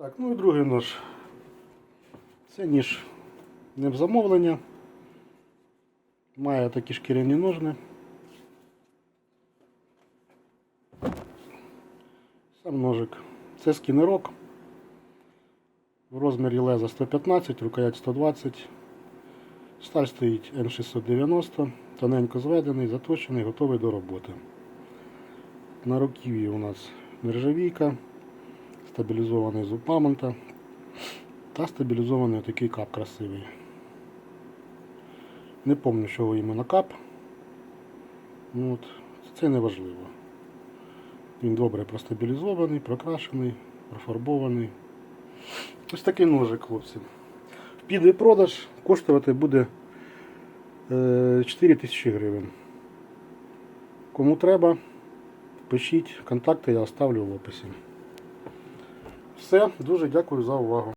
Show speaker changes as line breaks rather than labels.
Так, ну і другий нож. Це ніж не в замовлення. Має такі шкіряні ножни. Сам ножик. Це скінерок. В розмірі леза 115, рукоять 120. Сталь стоїть N690, тоненько зведений, заточений, готовий до роботи. На руків'ї у нас нержавійка, стабілізований зуб мамонта та стабілізований такий кап красивий. Не пам'ятаю, чого іменно кап. Ну, от, це не важливо. Він добре простабілізований, прокрашений, профарбований. Ось такий ножик, хлопці. Піде продаж коштувати буде е, 4 тисячі гривень. Кому треба, пишіть, контакти я оставлю в описі. Все, дуже дякую за увагу.